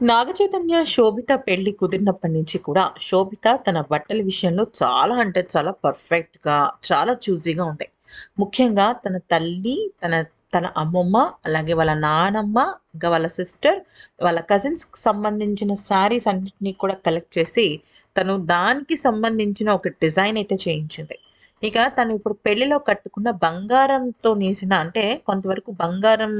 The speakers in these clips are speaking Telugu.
నాగచైతన్య శోభిత పెళ్ళి కుదిరినప్పటి నుంచి కూడా శోభిత తన బట్టల విషయంలో చాలా అంటే చాలా పర్ఫెక్ట్‌గా, చాలా చూజీగా ఉంది. ముఖ్యంగా తన తల్లి, తన తన అమ్మమ్మ, అలాగే వాళ్ళ నానమ్మ, ఇంకా వాళ్ళ సిస్టర్, వాళ్ళ కజిన్స్‌కి సంబంధించిన శారీస్ అన్నింటినీ కూడా కలెక్ట్ చేసి, తను దానికి సంబంధించిన ఒక డిజైన్ అయితే చేయించింది. ఇక తను ఇప్పుడు పెళ్ళిలో కట్టుకున్న బంగారంతో నేసిన అంటే కొంతవరకు బంగారం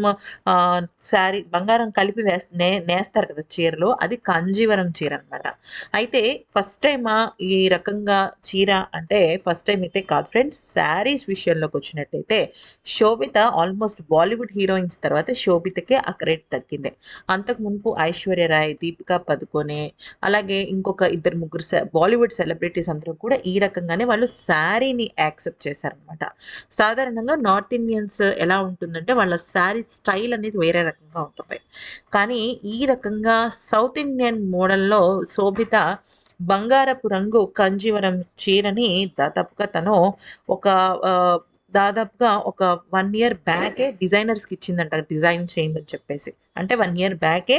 శారీ బంగారం కలిపి వేస్ నే నేస్తారు కదా చీరలో. అది కాంజీవరం చీర అనమాట. అయితే ఫస్ట్ టైం ఈ రకంగా చీర అంటే ఫస్ట్ టైం అయితే కాదు ఫ్రెండ్స్. శారీస్ విషయంలోకి వచ్చినట్టయితే శోభిత ఆల్మోస్ట్ బాలీవుడ్ హీరోయిన్స్ తర్వాత శోభితకే ఆ క్రెడిట్ తగ్గింది అంతకు మునుపు ఐశ్వర్య రాయ్, దీపికా పదుకొనే అలాగే ఇంకొక ఇద్దరు ముగ్గురు బాలీవుడ్ సెలబ్రిటీస్ అందరూ కూడా ఈ రకంగానే వాళ్ళు శారీని యాక్సెప్ట్ చేశారనమాట. సాధారణంగా నార్త్ ఇండియన్స్ ఎలా ఉంటుందంటే వాళ్ళ శారీ స్టైల్ అనేది వేరే రకంగా ఉంటుంది. కానీ ఈ రకంగా సౌత్ ఇండియన్ మోడల్‌లో శోభిత బంగారపు రంగు కంజీవరం చీరని దాదాపుగా తను ఒక దాదాపుగా ఒక వన్ ఇయర్ బ్యాకే డిజైనర్స్‌కి ఇచ్చిందంట డిజైన్ చేయమని చెప్పేసి. అంటే వన్ ఇయర్ బ్యాకే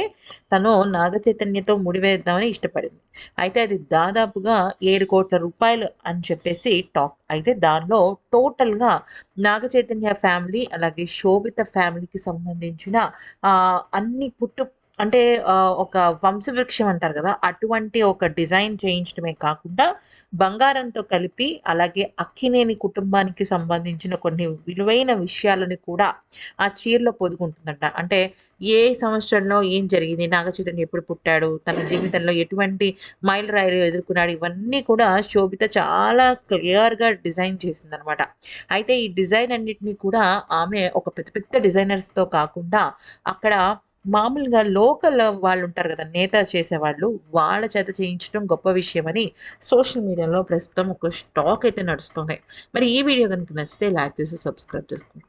తను నాగచైతన్యతో ముడివేద్దామని ఇష్టపడింది. అయితే అది దాదాపుగా ఏడు కోట్ల రూపాయలు అని చెప్పేసి టాక్. అయితే దానిలో టోటల్‌గా నాగచైతన్య ఫ్యామిలీ, అలాగే శోభిత ఫ్యామిలీకి సంబంధించిన అన్ని పుట్టు అంటే ఒక వంశవృక్షం అంటారు కదా! అటువంటి ఒక డిజైన్ చేయించడమే కాకుండా బంగారంతో కలిపి అలాగే అక్కినేని కుటుంబానికి సంబంధించిన కొన్ని విలువైన విషయాలను కూడా ఆ చీరలో పొదుగుంటుందంట. అంటే ఏ సంవత్సరంలో ఏం జరిగింది? నాగచైతన్య ఎప్పుడు పుట్టాడు? తన జీవితంలో ఎటువంటి మైల్ రాయిలు ఎదుర్కొన్నాడు? ఇవన్నీ కూడా శోభిత చాలా క్లియర్‌గా డిజైన్ చేసిందనమాట. అయితే ఈ డిజైన్ అన్నిటిని కూడా ఆమె ఒక పెద్ద పెద్ద డిజైనర్స్‌తో కాకుండా అక్కడ మామూలుగా లోకల్ వాళ్ళు ఉంటారు కదా! నేత చేసేవాళ్ళు. వాళ్ళ చేత చేయించడం గొప్ప విషయమని సోషల్ మీడియాలో ప్రస్తుతం ఒక స్టాక్ అయితే నడుస్తుంది. మరి ఈ వీడియో కనుక నచ్చితే లైక్ చేసి సబ్స్క్రైబ్ చేసుకోండి.